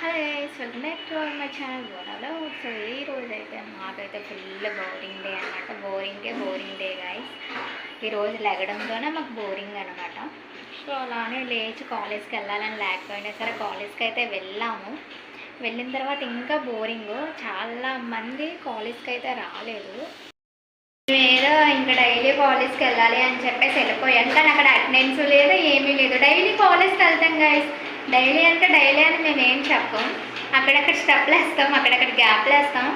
Hi welcome back to our my channel బోనాలో so ఈ రోజు అయితే మాకైతే ఫుల్ బోరింగ్ డే అనమాట బోరింగ్కే బోరింగ్ డే గాయస్ ఈ రోజు లెగడంతోనే మాకు బోరింగ్ అనమాట సో అలానే లేచి కాలేజ్కి వెళ్ళాలని లేకపోయినా సరే కాలేజ్కి అయితే వెళ్ళాము. వెళ్ళిన తర్వాత ఇంకా బోరింగ్ చాలా మంది కాలేజ్కి అయితే రాలేదు. ఏదో ఇంకా డైలీ కాలేజ్కి వెళ్ళాలి అని చెప్పేసి వెళ్ళిపోయాను కానీ అక్కడ అటెండెన్స్ లేదు ఏమీ లేదు. డైలీ కాలేజ్కి వెళ్తాం గాయస్ డైలీ అంటే డైలీ అని మేము ఏం చెప్పం అక్కడక్కడ స్టెప్లు వేస్తాం అక్కడక్కడ గ్యాప్లు వేస్తాం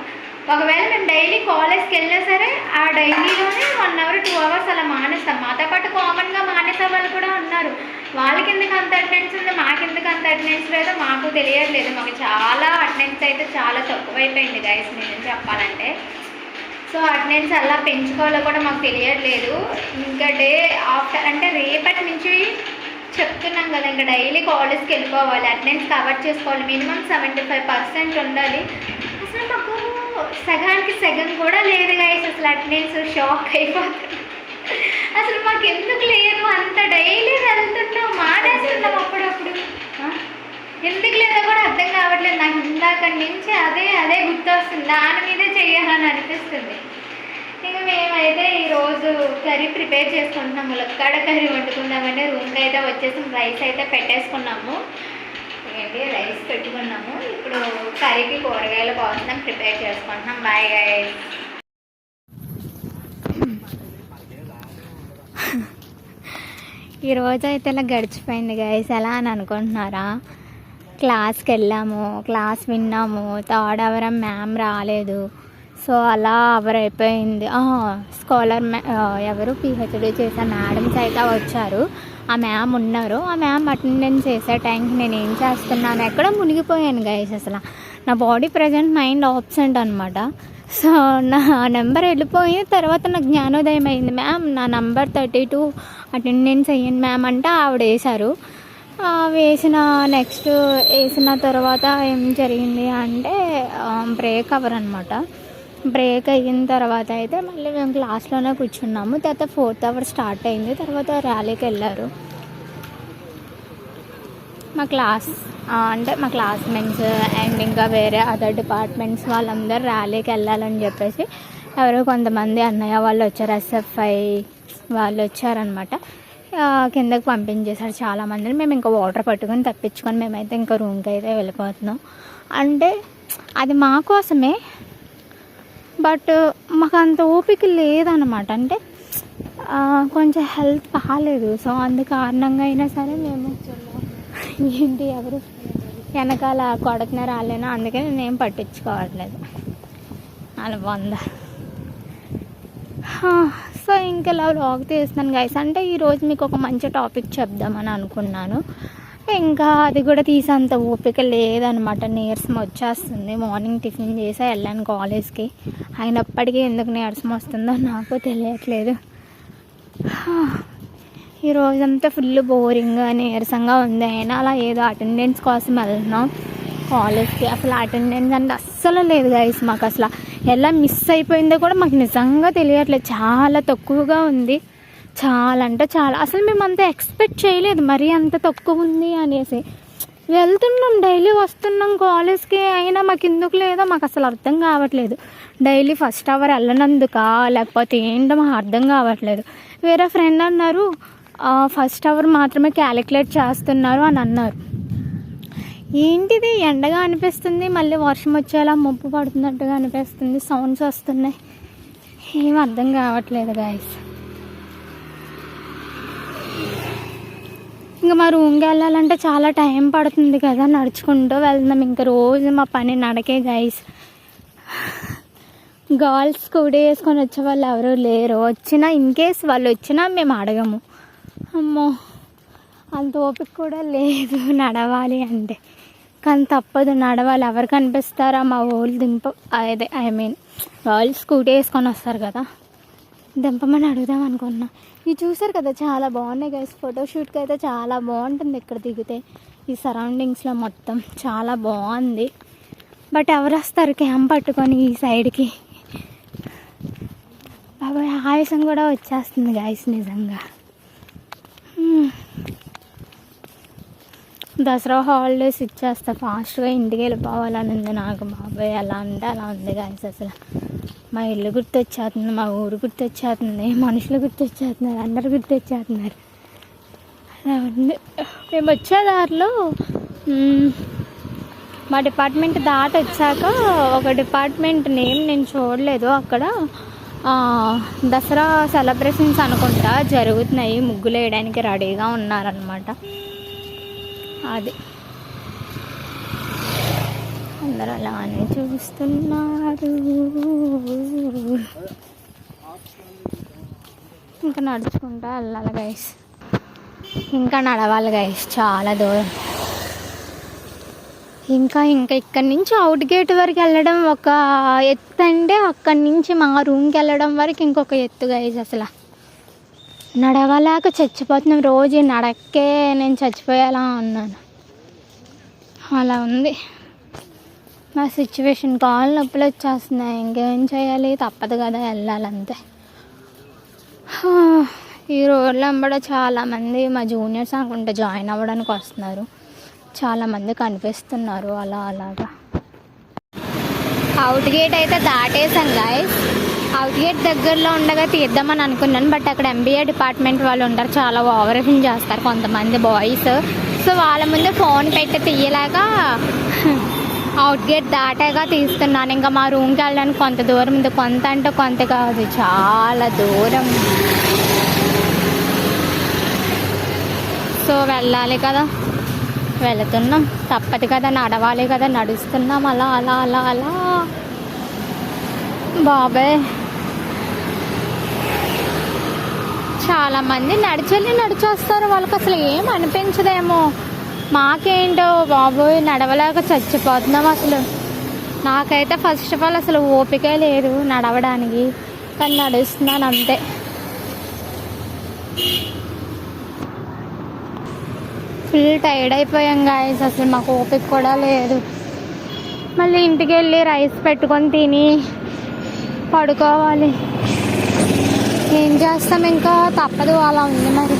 ఒకవేళ మేము డైలీ కాలేజ్కి వెళ్ళినా సరే ఆ డైలీలోనే వన్ అవర్ టూ అవర్స్ అలా మానేస్తాం. మాతో పాటు కామన్గా మానేసే వాళ్ళు కూడా ఉన్నారు. వాళ్ళకి ఎందుకు అంత అటెండెన్స్ ఉంది? మాకు ఎందుకు అంత అటెండెన్స్ లేదో మాకు తెలియట్లేదు. మాకు చాలా అటెండెన్స్ అయితే చాలా తక్కువైపోయింది గైస్ నేను చెప్పాలంటే. సో అటెండెన్స్ అలా పెంచుకోవాలో కూడా మాకు తెలియట్లేదు. ఇంకా డే ఆఫ్టర్ అంటే రేపటి నుంచి చెప్తున్నాం కదా ఇంకా డైలీ కాలేజ్కి వెళ్ళిపోవాలి అటెండెన్స్ కవర్ చేసుకోవాలి మినిమం సెవెంటీ ఫైవ్ పర్సెంట్ ఉండాలి. అసలు మాకు సగానికి సగం కూడా లేదు గైస్ అసలు అటెండెన్స్ షాక్ అయిపోతుంది. అసలు మాకు ఎందుకు లేదు? అంత డైలీ వెళ్తున్నాం మానేస్తున్నాం అప్పుడప్పుడు. ఎందుకు లేదో కూడా అర్థం కావట్లేదు. నాకు ఇందాక నుంచి అదే అదే గుర్తొస్తుంది. దాని మీదే చెయ్యాలని అనిపిస్తుంది. ఇక మేమైతే ఈరోజు కర్రీ ప్రిపేర్ చేసుకుంటున్నాం. ములక్కాడ కర్రీ వండుకుందామంటే రూమ్కి అయితే వచ్చేసి. రైస్ అయితే పెట్టేసుకున్నాము. ఏంటి? రైస్ పెట్టుకున్నాము. ఇప్పుడు కర్రీకి కూరగాయలు కోసం ప్రిపేర్ చేసుకుంటున్నాం. బాయ్ గాయ ఈరోజు అయితే ఇలా గడిచిపోయింది గైస్ ఎలా అని అనుకుంటున్నారా? క్లాస్కి వెళ్ళాము. క్లాస్ విన్నాము. థర్డ్ అవర్ మ్యామ్ రాలేదు. సో అలా అవర్ అయిపోయింది స్కాలర్ ఎవరు పిహెచ్డి చేసే మేడమ్స్ అయితే వచ్చారు. ఆ మ్యామ్ ఉన్నారు. ఆ మ్యామ్ అటెండెన్స్ చేసే టైంకి నేను ఏం చేస్తున్నాను? ఎక్కడ మునిగిపోయాను గైస్ అసలు. నా బాడీ ప్రజెంట్ మైండ్ ఆబ్సెంట్ అనమాట సో నా నెంబర్ వెళ్ళిపోయి తర్వాత నాకు జ్ఞానోదయం అయింది. మ్యామ్ నా నెంబర్ థర్టీ టూ అటెండెన్స్ అయ్యింది మ్యామ్ అంటే ఆవిడ వేశారు. వేసిన నెక్స్ట్ వేసిన తర్వాత ఏం జరిగింది అంటే బ్రేక్ అవర్ అనమాట బ్రేక్ అయిన తర్వాత అయితే మళ్ళీ మేము క్లాస్లోనే కూర్చున్నాము. తర్వాత ఫోర్త్ అవర్ స్టార్ట్ అయింది. తర్వాత ర్యాలీకి వెళ్ళారు. మా క్లాస్ అంటే మా క్లాస్మేట్స్ అండ్ ఇంకా వేరే అదర్ డిపార్ట్మెంట్స్ వాళ్ళందరూ ర్యాలీకి వెళ్ళాలని చెప్పేసి ఎవరో కొంతమంది అన్నయ్య వాళ్ళు వచ్చారు. ఎస్ఎఫ్ఐ వాళ్ళు వచ్చారనమాట కిందకి పంపించేశారు చాలామందిని. మేము ఇంకా వాటర్ పట్టుకొని తప్పించుకొని మేమైతే ఇంకా రూమ్కి అయితే వెళ్ళిపోతున్నాం. అంటే అది మా కోసమే బట్ మాకు అంత ఓపిక లేదనమాట అంటే కొంచెం హెల్త్ బాగాలేదు సో అందు కారణంగా అయినా సరే మేము ఏంటి ఎవరు? వెనకాల కొడుతున్నారు రాలేనా? అందుకే నేనేం పట్టించుకోవట్లేదు. అలా వంద సో ఇంకా ఇలా వ్లాగ్ తీస్తున్నాను గైస్ అంటే ఈరోజు మీకు ఒక మంచి టాపిక్ చెప్దామని అనుకున్నాను. ఇంకా అది కూడా తీసేంత ఓపిక లేదనమాట. నీరసం వచ్చేస్తుంది. మార్నింగ్ టిఫిన్ చేసి వెళ్ళాను కాలేజ్కి. అయినప్పటికీ ఎందుకు నీరసం వస్తుందో నాకు తెలియట్లేదు. ఈ రోజంతా ఫుల్ బోరింగ్గా నీరసంగా ఉంది. అయినా అలా ఏదో అటెండెన్స్ కోసం వెళ్తున్నాం కాలేజ్కి. అసలు అటెండెన్స్ అంటే అస్సలు లేదు గైస్ మాకు అసలు. ఎలా మిస్ అయిపోయిందో కూడా మాకు నిజంగా తెలియట్లేదు. చాలా తక్కువగా ఉంది. చాలా అంటే చాలా. అసలు మేము అంత ఎక్స్పెక్ట్ చేయలేదు. మరీ అంత తక్కువ ఉంది అనేసి. వెళ్తున్నాం. డైలీ వస్తున్నాం కాలేజ్కి. అయినా మాకు ఎందుకు లేదో? మాకు అసలు అర్థం కావట్లేదు. డైలీ ఫస్ట్ అవర్ వెళ్ళనందుకా? లేకపోతే ఏంటో మాకు అర్థం కావట్లేదు. వేరే ఫ్రెండ్ అన్నారు ఫస్ట్ అవర్ మాత్రమే క్యాలిక్యులేట్ చేస్తున్నారు అని అన్నారు. ఏంటిది? ఎండగా అనిపిస్తుంది. మళ్ళీ వర్షం వచ్చేలా ముప్పు పడుతున్నట్టుగా అనిపిస్తుంది. సౌండ్స్ వస్తున్నాయి. ఏం అర్థం కావట్లేదు గాయస్ ఇంకా మా రూమ్కి వెళ్ళాలంటే చాలా టైం పడుతుంది కదా నడుచుకుంటూ వెళ్దాం. ఇంకా రోజు మా పని నడకే గైస్ గర్ల్స్ స్కూటీ వేసుకొని వచ్చే వాళ్ళు ఎవరు లేరు. వచ్చినా ఇన్ కేస్ వాళ్ళు వచ్చినా మేము అడగము. అమ్మో అంత ఓపిక కూడా లేదు నడవాలి అంటే. కానీ తప్పదు నడవాలి. ఎవరు కనిపిస్తారా మా వాళ్ళు దింప అదే ఐ మీన్ వాళ్ళు స్కూటీ వేసుకొని వస్తారు కదా. దింపమని అడుగుదాం అనుకున్నా. ఇవి చూసారు కదా చాలా బాగున్నాయి గైస్ ఫోటోషూట్కి అయితే చాలా బాగుంటుంది ఇక్కడ దిగితే. ఈ సరౌండింగ్స్లో మొత్తం చాలా బాగుంది. బట్ ఎవరు వస్తారు క్యాంప్ పట్టుకొని ఈ సైడ్కి బాబాయ్ ఆయాసం కూడా వచ్చేస్తుంది గాయస్ నిజంగా. Hmm. దసరా హాలిడేస్ ఇచ్చేస్తా ఫాస్ట్గా ఇంటికి వెళ్ళిపోవాలని ఉంది నాకు బాబాయ్. అలా అంటే అలా ఉంది గాయస్ అసలు. మా ఇల్లు గుర్తొచ్చేస్తుంది మా ఊరు గుర్తొచ్చేస్తుంది మనుషులు గుర్తొచ్చేస్తున్నారు అందరు గుర్తొచ్చేస్తున్నారు అలా ఉంది. మేము వచ్చే దారిలో మా డిపార్ట్మెంట్ దాటి వచ్చాక ఒక డిపార్ట్మెంట్ నేమ్ నేను చూడలేదు అక్కడ. దసరా సెలబ్రేషన్స్ అనుకుంటా జరుగుతున్నాయి ముగ్గులు వేయడానికి రెడీగా ఉన్నారనమాట అది. అందరూ అలానే చూస్తున్నారు ఇంకా నడుచుకుంటా వెళ్ళాలి గైస్ ఇంకా నడవాలి గైస్ చాలా దూరం. ఇంకా ఇంకా ఇక్కడి నుంచి అవుట్ గేట్ వరకు వెళ్ళడం ఒక ఎత్తు అంటే అక్కడి నుంచి మా రూమ్కి వెళ్ళడం వరకు ఇంకొక ఎత్తు గైజ్ అసలు. నడవలేక చచ్చిపోతున్నాం. రోజు నడక్కే నేను చచ్చిపోయేలా ఉన్నాను. అలా ఉంది. నా సిచ్యువేషన్ కాళ్ళు నొప్పులు వచ్చేస్తున్నాయి. ఇంకేం చేయాలి? తప్పదు కదా వెళ్ళాలంతే ఈ రోడ్లు వెంబడ చాలామంది మా జూనియర్స్ అనుకుంటే జాయిన్ అవ్వడానికి వస్తున్నారు. చాలామంది కనిపిస్తున్నారు. అలా అలాగా. అవుట్ గేట్ అయితే దాటేసాం గాయస్ అవుట్ గేట్ దగ్గరలో ఉండగా తీద్దామని అనుకున్నాను. బట్ అక్కడ ఎంబీఏ డిపార్ట్మెంట్ వాళ్ళు ఉంటారు. చాలా ఓవర్ చేస్తారు కొంతమంది బాయ్స్ సో వాళ్ళ ముందు ఫోన్ పెట్టి తీయలేక అవుట్ గేట్ దాటాక తీస్తున్నాను. ఇంకా మా రూమ్కి వెళ్ళడానికి కొంత దూరం ఉంది. కొంత అంటే కొంత కాదు. చాలా దూరం. సో వెళ్ళాలి కదా. వెళుతున్నాం. తప్పదు కదా. నడవాలి కదా. నడుస్తున్నాం. అలా అలా అలా అలా. బాబాయ్. చాలామంది నడిచెళ్ళి నడిచేస్తారు. వాళ్ళకి అసలు ఏం అనిపించదేమో. మాకేంటో బాబు నడవలేక చచ్చిపోతున్నాం అసలు. నాకైతే ఫస్ట్ ఆఫ్ ఆల్ అసలు ఓపికే లేదు నడవడానికి కానీ నడుస్తున్నాను అంతే. ఫుల్ టైర్డ్ అయిపోయాం గాయస్ అసలు మాకు ఓపిక కూడా లేదు. మళ్ళీ ఇంటికి వెళ్ళి రైస్ పెట్టుకొని తిని పడుకోవాలి. ఏం చేస్తాం ఇంకా? తప్పదు అలా ఉంది మరి.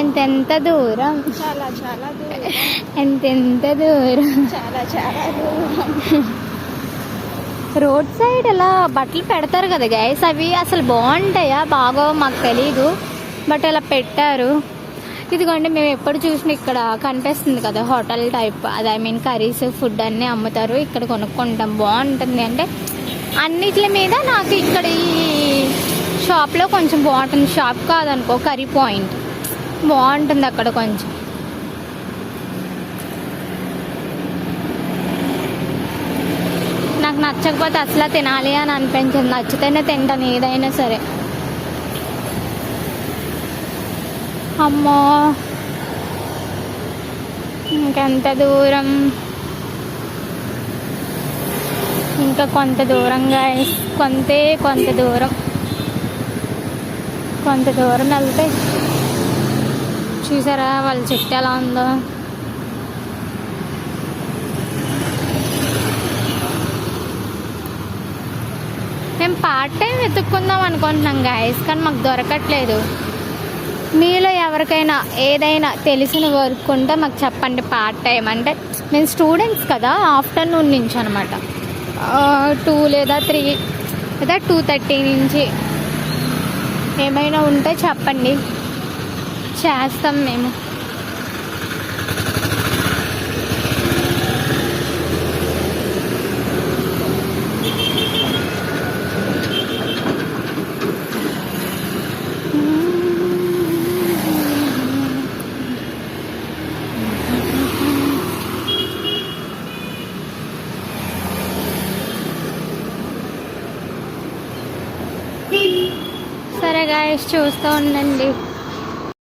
ఎంతెంత దూరం? చాలా చాలా దూరం. ఎంతెంత దూరం? చాలా చాలా దూరం. రోడ్ సైడ్ ఇలా బట్టలు పెడతారు కదా గైస్ అవి అసలు బాగుంటాయా? బాగో మాకు తెలీదు. బట్ ఇలా పెట్టారు. ఇదిగోండి మేము ఎప్పుడు చూసిన ఇక్కడ కనిపిస్తుంది కదా హోటల్ టైప్. అది ఐ మీన్ కర్రీస్ ఫుడ్ అన్నీ అమ్ముతారు. ఇక్కడ కొనుక్కుంటాం. బాగుంటుంది. అంటే అన్నిటి మీద నాకు ఇక్కడ ఈ షాప్లో కొంచెం బాగుంటుంది. షాప్ కాదనుకో కర్రీ పాయింట్ బాగుంటుంది అక్కడ కొంచెం. నాకు నచ్చకపోతే అసలు తినాలి అని అనిపించింది. నచ్చితేనే తింటాను ఏదైనా సరే. అమ్మో. ఇంకెంత దూరం. ఇంకా కొంత దూరంగా కొంతే కొంత దూరం. కొంత దూరం వెళ్తే. చూసారా వాళ్ళ చెట్టు ఎలా ఉందో? మేము పార్ట్ టైం వెతుక్కుందాం అనుకుంటున్నాం గాయస్ కానీ మాకు దొరకట్లేదు. మీలో ఎవరికైనా ఏదైనా తెలిసిన వర్క్ ఉంటే మాకు చెప్పండి పార్ట్ టైం అంటే మేము స్టూడెంట్స్ కదా ఆఫ్టర్నూన్ నుంచి అనమాట టూ లేదా త్రీ లేదా టూ థర్టీ నుంచి ఏమైనా ఉంటే చెప్పండి. చేస్తాం మేము. సరే గాయస్ చూస్తూ ఉండండి.